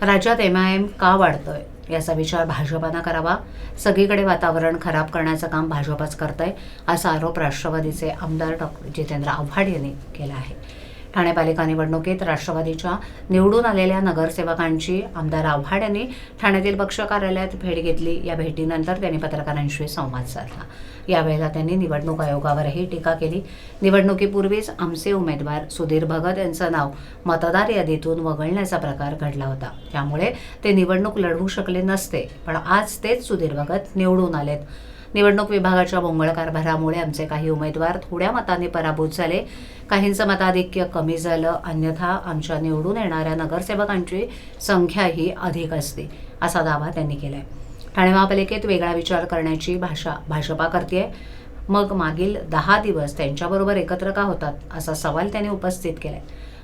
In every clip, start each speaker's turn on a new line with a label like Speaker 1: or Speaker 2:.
Speaker 1: राज्यात M I am का वाढतोय याचा विचार भाजपानं करावा? सगळीकडे वातावरण खराब करण्याचं काम भाजपच करतंय असा आरोप राष्ट्रवादीचे आमदार डॉक्टर जितेंद्र आव्हाड यांनी केला आहे. ठाणे पालिका निवडणुकीत राष्ट्रवादीच्या निवडून आलेल्या नगरसेवकांची आमदार आव्हाड यांनी ठाण्यातील पक्ष कार्यालयात भेट घेतली. या भेटीनंतर त्यांनी पत्रकारांशी संवाद साधला. यावेळेला त्यांनी निवडणूक आयोगावरही टीका केली. निवडणुकीपूर्वीच आमचे उमेदवार सुधीर भगत यांचं नाव मतदार यादीतून वगळण्याचा प्रकार घडला होता. त्यामुळे ते निवडणूक लढवू शकले नसते पण आज तेच सुधीर भगत निवडून आलेत. निवडणूक विभागाच्या भोंगळ कारभारामुळे आमचे काही उमेदवार थोड्या मताने पराभूत झाले. काहींचं मताधिक्य कमी झालं अन्यथा आमच्या निवडून येणाऱ्या नगरसेवकांची संख्याही अधिक असते असा दावा त्यांनी केलाय. ठाणे महापालिकेत वेगळा विचार करण्याची भाषा भाजपा करते मग मागील दहा दिवस त्यांच्याबरोबर एकत्र का होतात असा सवाल त्यांनी उपस्थित केलाय.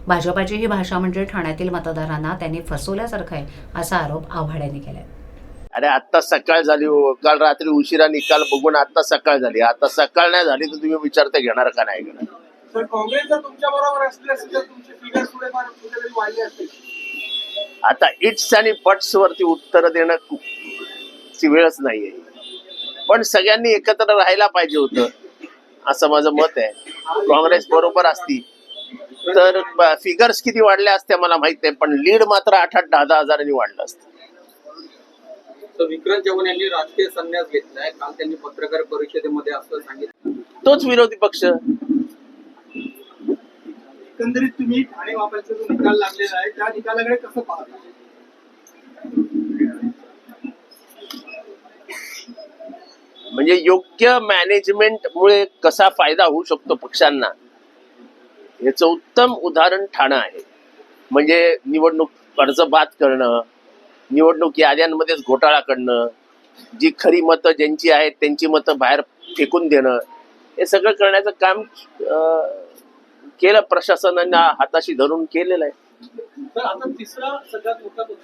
Speaker 1: भाजपाची ही भाषा म्हणजे ठाण्यातील मतदारांना त्यांनी फसवल्यासारखं आहे असा आरोप आव्हाड यांनी केलाय.
Speaker 2: अरे आता सकाळ झाली हो. काल रात्री उशिरा निकाल बघून आता सकाळ झाली. आता सकाळ नाही झाली तर तुम्ही विचारता घेणार का नाही? घेणार आता इट्स आणि बट्स वरती उत्तर देणं ची वेळच नाहीये. पण सगळ्यांनी एकत्र राहायला पाहिजे होतं असं माझं मत आहे. काँग्रेस बरोबर असती तर फिगर्स किती वाढल्या असत्या मला माहीत नाही पण लीड मात्र आठ आठ दहा दहा हजारांनी वाढलं असतं.
Speaker 3: तर विक्रांत चव्हाण यांनी राजकीय संन्यास घेतलाय काल त्यांनी पत्रकार परिषदेमध्ये असं सांगितलं.
Speaker 2: तोच विरोधी पक्ष.
Speaker 4: एकंदरीत तुम्ही ठाणे वापरचा जो निकाल लागलेला आहे त्या निकालाकडे कसं पाहता?
Speaker 2: म्हणजे योग्य मॅनेजमेंट मुळे कसा फायदा होऊ शकतो पक्षांना? याचं उत्तम उदाहरण ठाणं आहे. म्हणजे निवडणूक कर्ज बाद करणं निवडणूक याद्यांमध्येच घोटाळा करणं जी खरी मतं ज्यांची आहेत त्यांची मतं बाहेर फेकून देणं हे सगळं करण्याचं काम अं, केलं प्रशासनाने हाताशी धरून केलेलं आहे.
Speaker 4: तर आता तिसरा सगळ्यात मोठा पक्ष